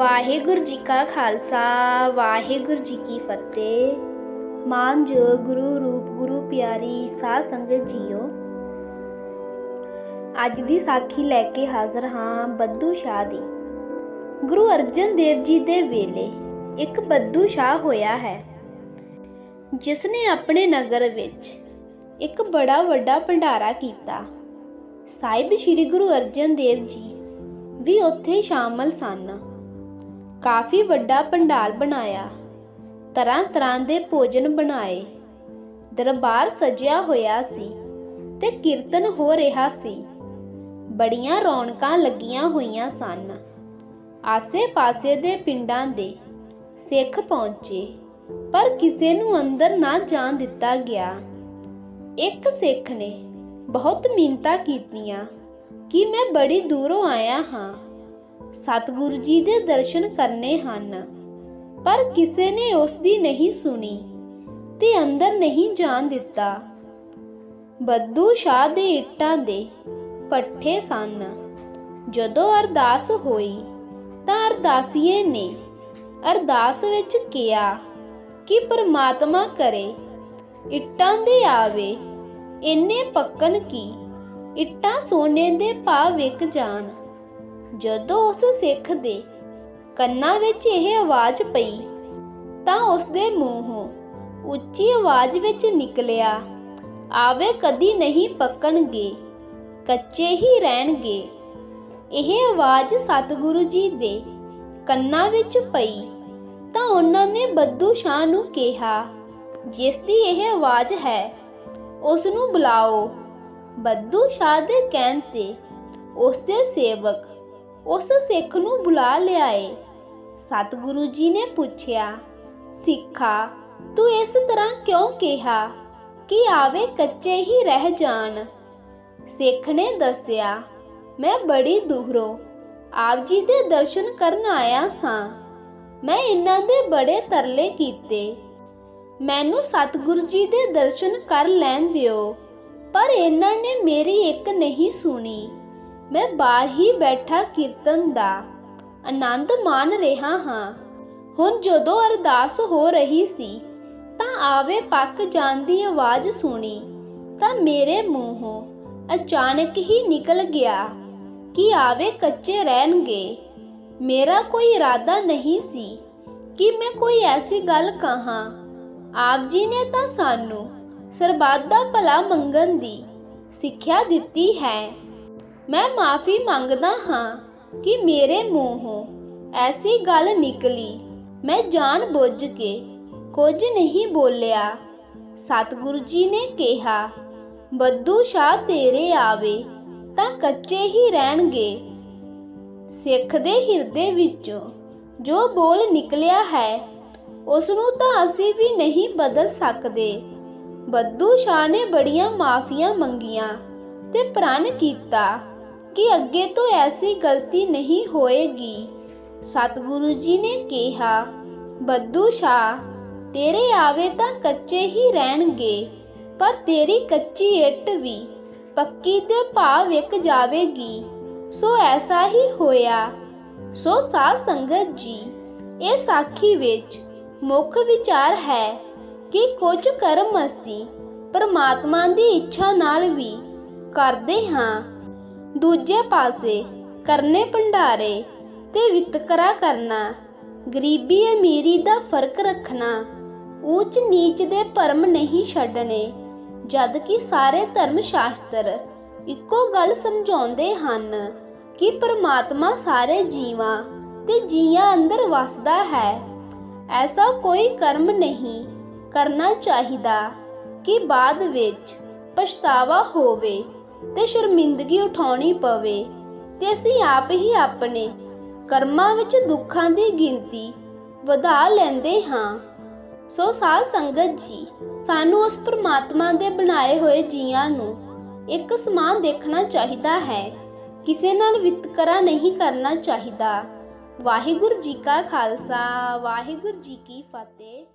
ਵਾਹਿਗੁਰੂ ਜੀ ਕਾ ਖਾਲਸਾ, ਵਾਹਿਗੁਰੂ ਜੀ ਕੀ ਫਤਿਹ। ਮਾਨਜੋ ਗੁਰੂ ਰੂਪ ਗੁਰੂ ਪਿਆਰੀ ਸਾਧ ਸੰਗਤ ਜੀਓ। ਅੱਜ ਦੀ ਸਾਖੀ ਲੈ ਕੇ ਹਾਜ਼ਰ ਹਾਂ ਬੱਦੂ ਸ਼ਾਹ ਦੀ। ਗੁਰੂ ਅਰਜਨ ਦੇਵ ਜੀ ਦੇ ਵੇਲੇ ਇੱਕ ਬੱਦੂ ਸ਼ਾਹ ਹੋਇਆ ਹੈ ਜਿਸ ਨੇ ਆਪਣੇ ਨਗਰ ਵਿੱਚ ਇੱਕ ਬੜਾ ਵੱਡਾ ਭੰਡਾਰਾ ਕੀਤਾ। ਸਾਹਿਬ ਸ੍ਰੀ ਗੁਰੂ ਅਰਜਨ ਦੇਵ ਜੀ ਵੀ ਉੱਥੇ ਸ਼ਾਮਲ ਸਨ। ਕਾਫੀ ਵੱਡਾ ਪੰਡਾਲ ਬਣਾਇਆ। ਤਰ੍ਹਾਂ ਤਰ੍ਹਾਂ ਦੇ ਭੋਜਨ ਬਣਾਏ। ਦਰਬਾਰ ਸਜਿਆ ਹੋਇਆ ਸੀ ਤੇ ਕੀਰਤਨ ਹੋ ਰਿਹਾ ਸੀ। ਬੜੀਆਂ ਰੌਣਕਾਂ ਲੱਗੀਆਂ ਹੋਈਆਂ ਸਨ। ਆਸੇ-ਪਾਸੇ ਦੇ ਪਿੰਡਾਂ ਦੇ ਸਿੱਖ ਪਹੁੰਚੇ, ਪਰ ਕਿਸੇ ਨੂੰ ਅੰਦਰ ਨਾ ਜਾਣ ਦਿੱਤਾ ਗਿਆ। ਇੱਕ ਸਿੱਖ ਨੇ ਬਹੁਤ ਮਿੰਤਾ ਕੀਤੀਆਂ ਕਿ ਮੈਂ ਬੜੀ ਦੂਰੋਂ ਆਇਆ ਹਾਂ। ਸਤਿਗੁਰੂ ਜੀ ਦੇ ਦਰਸ਼ਨ ਕਰਨੇ ਹਨ। ਪਰ ਕਿਸੇ ਨੇ ਉਸ ਦੀ ਨਹੀਂ ਸੁਣੀ ਤੇ ਅੰਦਰ ਨਹੀਂ ਜਾਣ ਦਿੱਤਾ। ਬੱਦੂ ਸ਼ਾਹ ਦੇ ਇੱਟਾਂ ਦੇ ਪੱਠੇ ਸਨ। ਜਦੋਂ ਅਰਦਾਸ ਹੋਈ ਤਾਂ ਅਰਦਾਸੀਏ ਨੇ ਅਰਦਾਸ ਵਿੱਚ ਕਿਹਾ ਕਿ ਪ੍ਰਮਾਤਮਾ ਕਰੇ, ਇੱਟਾਂ ਦੇ ਆਵੇ, ਇੰਨੇ ਪੱਕਣ ਕੀ ਇੱਟਾਂ ਸੋਨੇ ਦੇ ਭਾਅ ਵਿਕ ਜਾਣ। ਜਦੋਂ ਉਸ ਸਿੱਖ ਦੇ ਕੰਨਾਂ ਵਿੱਚ ਇਹ ਆਵਾਜ਼ ਪਈ, ਤਾਂ ਉਸ ਦੇ ਮੂੰਹੋਂ ਉੱਚੀ ਆਵਾਜ਼ ਵਿੱਚ ਨਿਕਲਿਆ, ਆਵੇ ਕਦੀ ਨਹੀਂ ਪੱਕਣਗੇ, ਕੱਚੇ ਹੀ ਰਹਿਣਗੇ। ਇਹ ਆਵਾਜ਼ ਸਤਿਗੁਰੂ ਜੀ ਦੇ ਕੰਨਾਂ ਵਿੱਚ ਪਈ, ਤਾਂ ਉਹਨਾਂ ਨੇ ਬੱਦੂ ਸ਼ਾਹ ਨੂੰ ਕਿਹਾ, ਜਿਸ ਦੀ ਇਹ ਆਵਾਜ਼ ਹੈ, ਉਸ ਨੂੰ ਬੁਲਾਓ। ਬੱਦੂ ਸ਼ਾਹ ਦੇ ਕਹਿਣ ਤੇ ਉਸ ਦੇ ਸੇਵਕ ਉਸ ਸਿੱਖ ਨੂੰ ਬੁਲਾ ਲਿਆਏ। ਸਤਿਗੁਰੂ ਜੀ ਨੇ ਪੁੱਛਿਆ, ਸਿੱਖਾ, ਤੂੰ ਇਸ ਤਰ੍ਹਾਂ ਕਿਉਂ ਕਿਹਾ ਕਿ ਆਵੇ ਕੱਚੇ ਹੀ ਰਹਿ ਜਾਣ? ਸਿੱਖ ਨੇ ਦੱਸਿਆ, ਮੈਂ ਬੜੀ ਦੂਰੋਂ ਆਪ ਜੀ ਦੇ ਦਰਸ਼ਨ ਕਰਨ ਆਇਆ ਸਾਂ। ਮੈਂ ਇਹਨਾਂ ਦੇ ਬੜੇ ਤਰਲੇ ਕੀਤੇ। ਮੈਨੂੰ ਸਤਿਗੁਰੂ ਜੀ ਦੇ ਦਰਸ਼ਨ ਕਰ ਲੈਣ ਦਿਓ, ਪਰ ਇਹਨਾਂ ਨੇ ਮੇਰੀ ਇੱਕ ਨਹੀਂ ਸੁਣੀ। ਮੈਂ ਬਾਹਰ ਹੀ ਬੈਠਾ ਕੀਰਤਨ ਦਾ ਆਨੰਦ ਮਾਣ ਰਿਹਾ ਹਾਂ। ਹੁਣ ਜਦੋਂ ਅਰਦਾਸ ਹੋ ਰਹੀ ਸੀ, ਤਾਂ ਆਵੇ ਪੱਕ ਜਾਣ ਦੀ ਆਵਾਜ਼ ਸੁਣੀ, ਤਾਂ ਮੇਰੇ ਮੂੰਹੋਂ ਅਚਾਨਕ ਹੀ ਨਿਕਲ ਗਿਆ ਕਿ ਆਵੇ ਕੱਚੇ ਰਹਿਣਗੇ। ਮੇਰਾ ਕੋਈ ਇਰਾਦਾ ਨਹੀਂ ਸੀ ਕਿ ਮੈਂ ਕੋਈ ਐਸੀ ਗੱਲ ਕਹਾਂ। ਆਪ ਜੀ ਨੇ ਤਾਂ ਸਾਨੂੰ ਸਰਬੱਤ ਦਾ ਭਲਾ ਮੰਗਣ ਦੀ ਸਿੱਖਿਆ ਦਿੱਤੀ ਹੈ। ਮੈਂ ਮਾਫੀ ਮੰਗਦਾ ਹਾਂ ਕਿ ਮੇਰੇ ਮੂੰਹੋਂ ਐਸੀ ਗੱਲ ਨਿਕਲੀ। ਮੈਂ ਜਾਣ ਬੁੱਝ ਕੇ ਕੁਝ ਨਹੀਂ ਬੋਲਿਆ। ਸਤਿਗੁਰੂ ਜੀ ਨੇ ਕਿਹਾ ਬੱਦੂ ਸ਼ਾਹ ਤੇਰੇ ਆਵੇ ਤਾਂ ਕੱਚੇ ਹੀ ਰਹਿਣਗੇ। ਸਿੱਖ ਦੇ ਹਿਰਦੇ ਵਿੱਚੋਂ ਜੋ ਬੋਲ ਨਿਕਲਿਆ ਹੈ ਉਸ ਨੂੰ ਤਾਂ ਅਸੀਂ ਵੀ ਨਹੀਂ ਬਦਲ ਸਕਦੇ। ਬੱਦੂ ਸ਼ਾਹ ਨੇ ਬੜੀਆਂ ਮਾਫੀਆਂ ਮੰਗੀਆਂ ਤੇ ਪ੍ਰਣ ਕੀਤਾ ਕਿ ਅੱਗੇ ਤੋਂ ਐਸੀ ਗਲਤੀ ਨਹੀਂ ਹੋਏਗੀ। ਸਤਿਗੁਰੂ ਜੀ ਨੇ ਕਿਹਾ ਬੱਦੂ ਸ਼ਾਹ, ਤੇਰੇ ਆਵੇ ਤਾਂ ਕੱਚੇ ਹੀ ਰਹਿਣਗੇ, ਪਰ ਤੇਰੀ ਕੱਚੀ ਇੱਟ ਵੀ ਪੱਕੀ ਤੇ ਭਾਅ ਵਿਕ ਜਾਵੇਗੀ। ਸੋ ਐਸਾ ਹੀ ਹੋਇਆ। ਸੋ ਸਾਧ ਸੰਗਤ ਜੀ, ਇਹ ਸਾਖੀ ਵਿੱਚ ਮੁੱਖ ਵਿਚਾਰ ਹੈ ਕਿ ਕੁਝ ਕਰਮ ਅਸੀਂ ਪਰਮਾਤਮਾ ਦੀ ਇੱਛਾ ਨਾਲ ਵੀ ਕਰਦੇ ਹਾਂ। ਦੂਜੇ ਪਾਸੇ ਕਰਨੇ ਭੰਡਾਰੇ ਤੇ ਵਿਤਕਰਾ ਕਰਨਾ, ਗਰੀਬੀ ਅਮੀਰੀ ਦਾ ਫ਼ਰਕ ਰੱਖਣਾ ਉੱਚ ਨੀਚ ਦੇ ਭਰਮ ਨਹੀਂ ਛੱਡਣੇ, ਜਦ ਕਿ ਸਾਰੇ ਧਰਮ ਸ਼ਾਸਤਰ ਇੱਕੋ ਗੱਲ ਸਮਝਾਉਂਦੇ ਹਨ ਕਿ ਪਰਮਾਤਮਾ ਸਾਰੇ ਜੀਵਾਂ ਤੇ ਜੀਆਂ ਅੰਦਰ ਵਸਦਾ ਹੈ। ਐਸਾ ਕੋਈ ਕਰਮ ਨਹੀਂ ਕਰਨਾ ਚਾਹੀਦਾ ਕਿ ਬਾਅਦ ਵਿੱਚ ਪਛਤਾਵਾ ਹੋਵੇ। ਤੇ ਸ਼ਰਮਿੰਦਗੀ ਉਠਾਉਣੀ ਪਵੇ ਤੇ ਅਸੀਂ ਆਪ ਹੀ ਆਪਣੇ ਕਰਮਾਂ ਵਿੱਚ ਦੁੱਖਾਂ ਦੀ ਗਿਣਤੀ ਵਧਾ ਲੈਂਦੇ ਹਾਂ। ਸੋ ਸਾਧ ਸੰਗਤ ਜੀ, ਸਾਨੂੰ ਉਸ ਪ੍ਰਮਾਤਮਾ ਦੇ ਬਣਾਏ ਹੋਏ ਜੀਆਂ ਨੂੰ ਇੱਕ ਸਮਾਨ ਦੇਖਣਾ ਚਾਹੀਦਾ ਹੈ। ਕਿਸੇ ਨਾਲ ਵਿਤਕਰਾ ਨਹੀਂ ਕਰਨਾ ਚਾਹੀਦਾ। ਵਾਹਿਗੁਰੂ ਜੀ ਕਾ ਖਾਲਸਾ, ਵਾਹਿਗੁਰੂ ਜੀ ਕੀ ਫਤਿਹ।